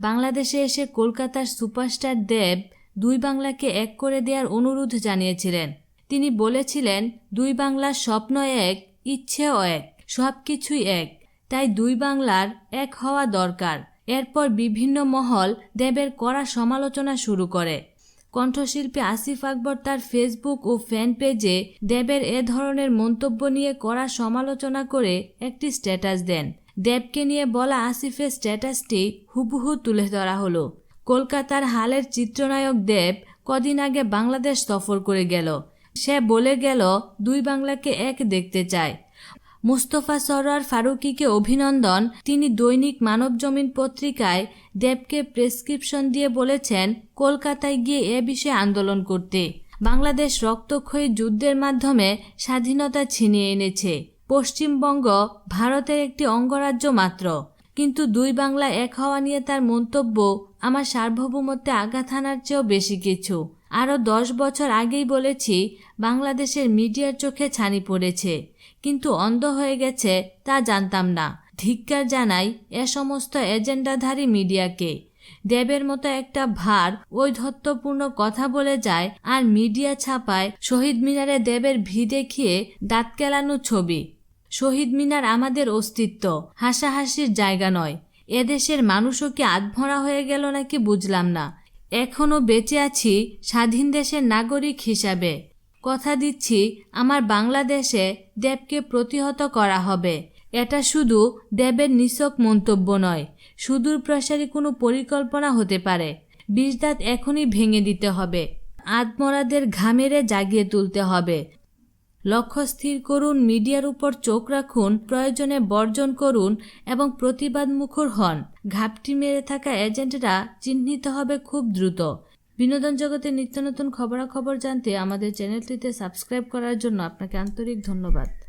বাংলাদেশে এসে কলকাতার সুপারস্টার দেব দুই বাংলাকে এক করে দেওয়ার অনুরোধ জানিয়েছিলেন। তিনি বলেছিলেন, দুই বাংলার স্বপ্ন এক, ইচ্ছেও এক সব কিছুই এক। তাই দুই বাংলার এক হওয়া দরকার। এরপর বিভিন্ন মহল দেবের কড়া সমালোচনা শুরু করে। কণ্ঠশিল্পী আসিফ আকবর তার ফেসবুক ও ফ্যান পেজে দেবের এ ধরনের মন্তব্য নিয়ে কড়া সমালোচনা করে একটি স্ট্যাটাস দেন। দেবকে নিয়ে বলা আসিফের স্ট্যাটাসটি হুবহু তুলে ধরা হলো। কলকাতার হালের চিত্রনায়ক দেব কদিন আগে বাংলাদেশ সফর করে গেল। সে বলে গেল, দুই বাংলাকে এক দেখতে চায় মুস্তফা সরোয়ার ফারুকিকে অভিনন্দন, তিনি দৈনিক মানবজমিন পত্রিকায় দেবকে প্রেসক্রিপশন দিয়ে বলেছেন, কলকাতায় গিয়ে এ বিষয়ে আন্দোলন করতে। বাংলাদেশ রক্তক্ষয়ী যুদ্ধের মাধ্যমে স্বাধীনতা ছিনিয়ে এনেছে। পশ্চিমবঙ্গ ভারতের একটি অঙ্গরাজ্য মাত্র। কিন্তু দুই বাংলা এক হওয়া নিয়ে তার মন্তব্য আমার সার্বভৌমত্বে আঘাত হানার চেয়েও বেশি কিছু। আরও দশ বছর আগেই বলেছি, বাংলাদেশের মিডিয়ার চোখে ছানি পড়েছে। কিন্তু অন্ধ হয়ে গেছে তা জানতাম না। ধিক্কার জানাই এ সমস্ত এজেন্ডাধারী মিডিয়াকে। দেবের মতো একটা ভার ঐধত্যপূর্ণ কথা বলে যায় আর মিডিয়া ছাপায় শহীদ মিনারে দেবের ভি দেখিয়ে দাঁত কেলানো ছবি। শহীদ মিনার আমাদের অস্তিত্ব। হাসাহাসির জায়গা নয়। এদেশের মানুষও কি আধভরা হয়ে গেল নাকি বুঝলাম না। এখনও বেঁচে আছি স্বাধীন দেশের নাগরিক হিসাবে। কথা দিচ্ছি, আমার বাংলাদেশে দেবকে প্রতিহত করা হবে। এটা শুধু দেবের নিছক মন্তব্য নয়, সুদূর প্রসারী কোনো পরিকল্পনা হতে পারে। বিষদাঁত এখনই ভেঙে দিতে হবে। আত্মরাদের ঘামেরে জাগিয়ে তুলতে হবে। লক্ষ্য স্থির করুন, মিডিয়ার উপর চোখ রাখুন, প্রয়োজনে বর্জন করুন এবং প্রতিবাদ মুখর হন। ঘাপটি মেরে থাকা এজেন্টরা চিহ্নিত হবে খুব দ্রুত। বিনোদন জগতে নিত্য নতুন খবরাখবর জানতে আমাদের চ্যানেলটিতে সাবস্ক্রাইব করার জন্য আপনাকে আন্তরিক ধন্যবাদ।